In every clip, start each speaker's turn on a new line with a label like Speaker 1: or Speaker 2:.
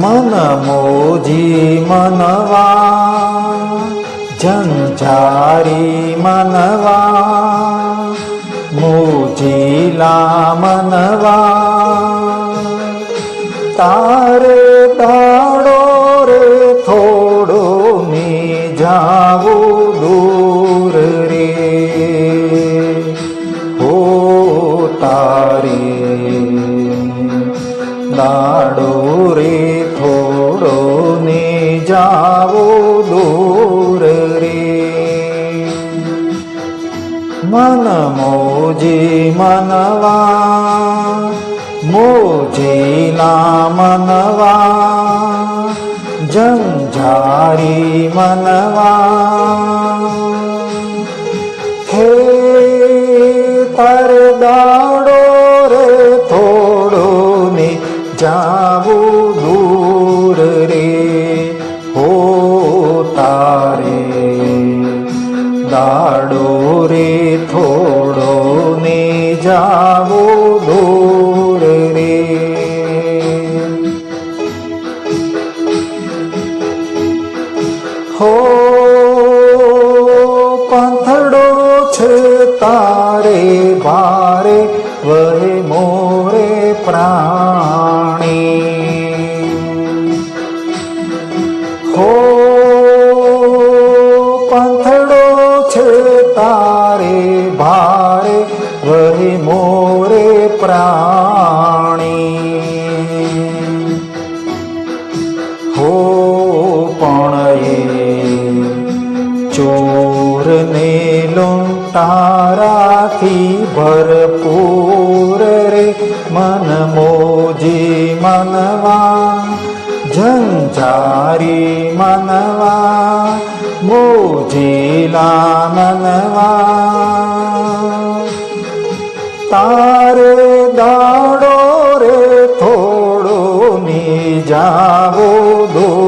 Speaker 1: मन मोजी मनवा झंझारी मनवा मोजीला मनवा। તારે जावो दूर रे। मन मोजी मनवा मो जना मनवा। हे मनवार જાવો ચોરને લૂંટારાથી ભરપૂર રે મન મોજી મનવા ઝંઝારી મનવા મોજીલા મનવા તારે દાડો રે થોડો ની જાવો દૂર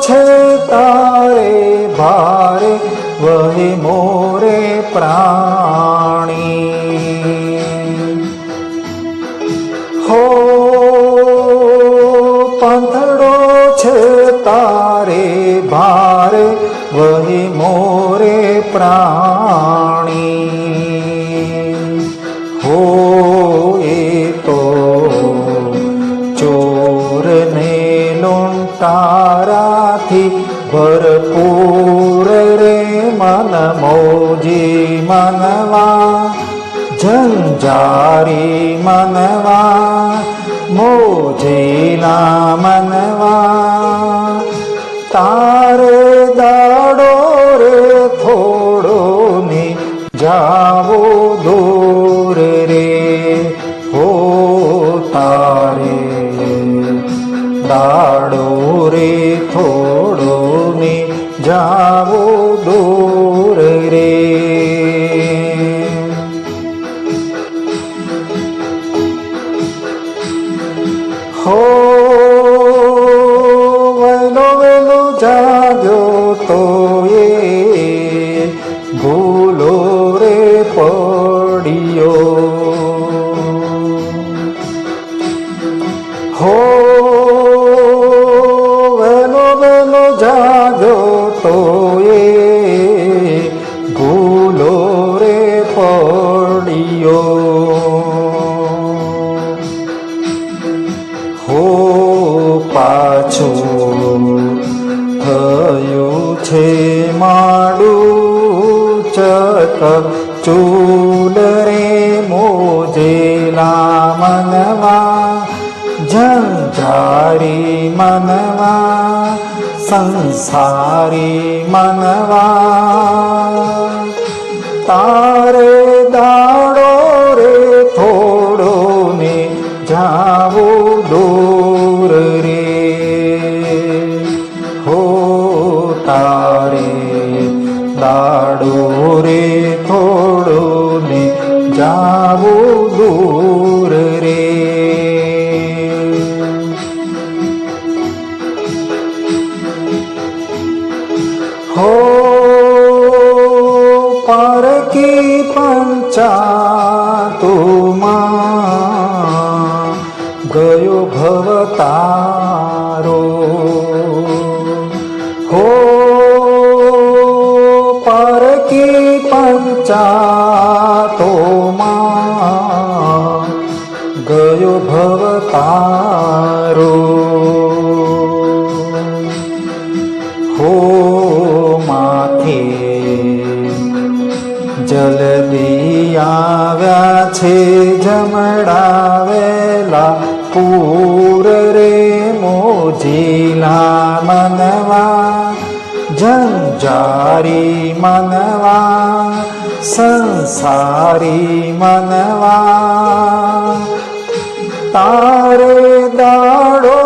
Speaker 1: છે તારે ભારે વહે મોરે પ્રાણી. હો પાંથડો છે તારે ભારે વહે મોરે પ્રાણી. मोजी मनवा झंझारी मनवा, मोजी ना मनवा। तारे दाड़ो रे थोड़ो ने जाओ दूर रे, हो तारे दाड़ो रे थोड़ो ने जाओ दूर 茶病と जेला मनवा झारी मनवा संसारी मनवा। तारे चातु मा गयो भवतारो। हो परकी पञ्चा જમડાવેલા પૂર રે મોજીલા મનવા જંજારી મનવા સંસારી મનવા તારે દાડો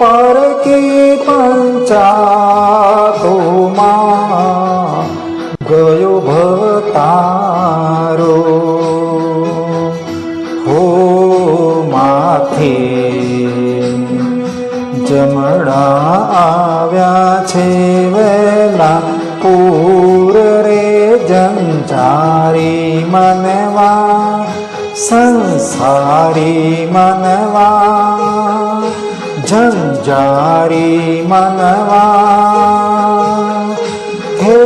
Speaker 1: પારકી પંચાતોમાં ગયો ભતારો હો માથે જમડા આવ્યા છે વેલા પૂર રે જંજારી મનવા સંસારી મનવા झञारी मनवा। हे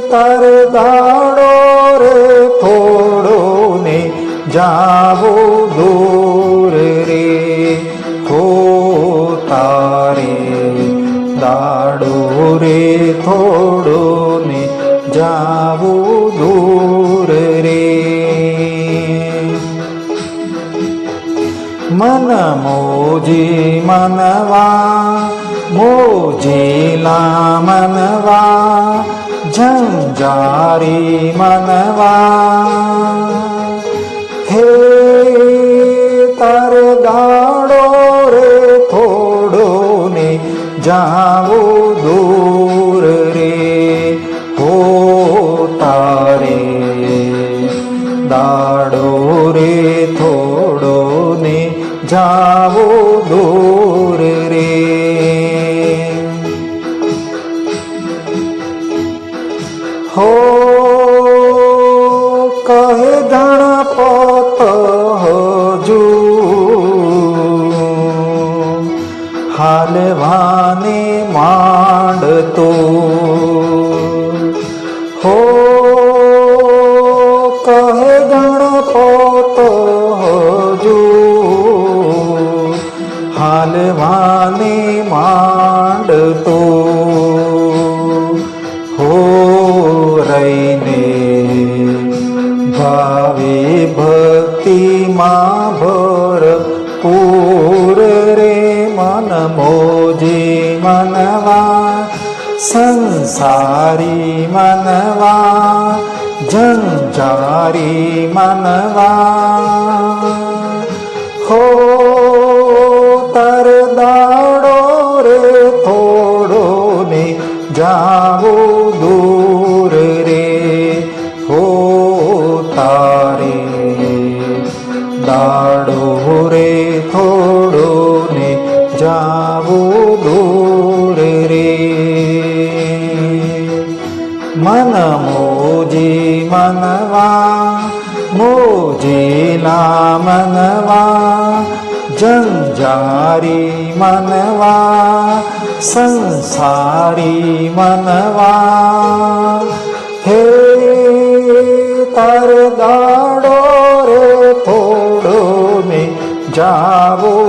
Speaker 1: तरदाडो रे थोडो ने जावो दूर रे। हो तारे दाडो रे थोडो मन मोजी मनवा मोजे मनवा जी मनवा। हे तर गाडो रे थोडो ने नि যাও দূর রে হো मा भोर पूर रे मन मोजी मनवा संसारी मनवा जसारी मनवा। मन मोजी मनवा मोजिना मनवा ज मनवा संसारी मनवा। हे तर् रे फोडो मे जावो।